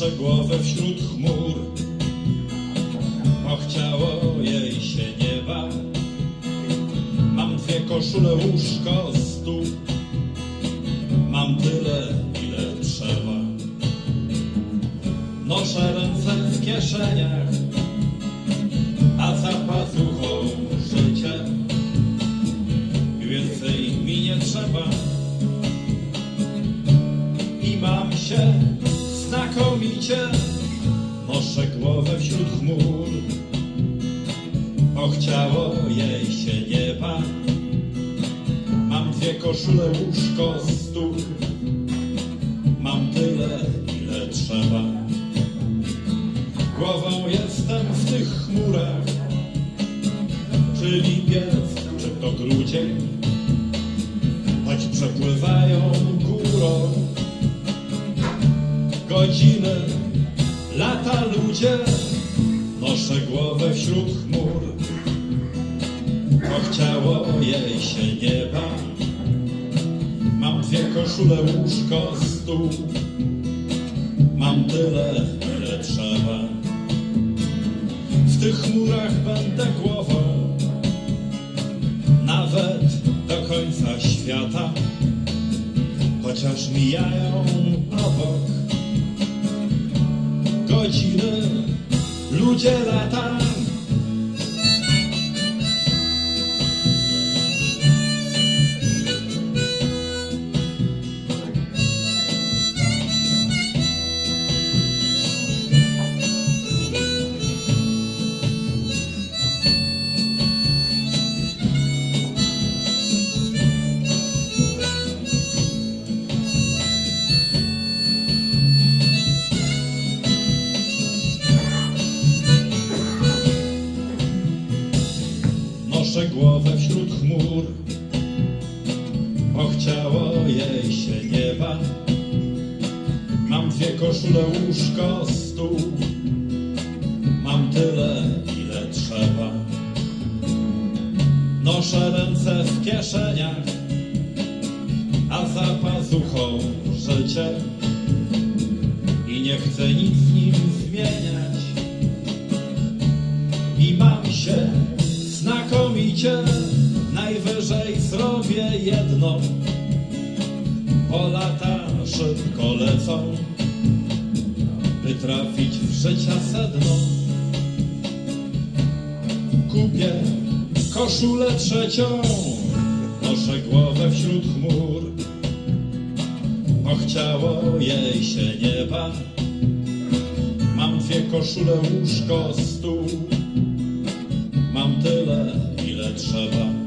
Noszę głowę wśród chmur, bo chciało jej się nieba. Mam dwie koszule, łóżko, stół. Mam tyle, ile trzeba. Noszę ręce w kieszeniach, a za pazuchą życie. Więcej mi nie trzeba. I mam się znakomicie, noszę głowę wśród chmur. Ochciało jej się nieba. Mam dwie koszule, łóżko, stół. Mam tyle, ile trzeba. Głową jestem w tych chmurach. Czy lipiec, czy to grudzień, choć przepływają górą. Godziny, lata, ludzie, noszę głowę wśród chmur. Ochciało jej się nieba. Mam dwie koszule, łóżko, stół. Mam tyle, ile trzeba. W tych chmurach będę głową, nawet do końca świata. Chociaż mijają godziny, ludzie lata. Noszę głowę wśród chmur, bo chciało jej się nieba. Mam dwie koszule, łóżko, stół. Mam tyle, ile trzeba. Noszę ręce w kieszeniach, a za pazuchą życie. I nie chcę nic Najwyżej zrobię jedno, bo lata szybko lecą, by trafić w życia sedno. Kupię koszulę trzecią, noszę głowę wśród chmur, bo chciało jej się nieba. Mam dwie koszule, łóżko, stół. Mam tyle, trzeba.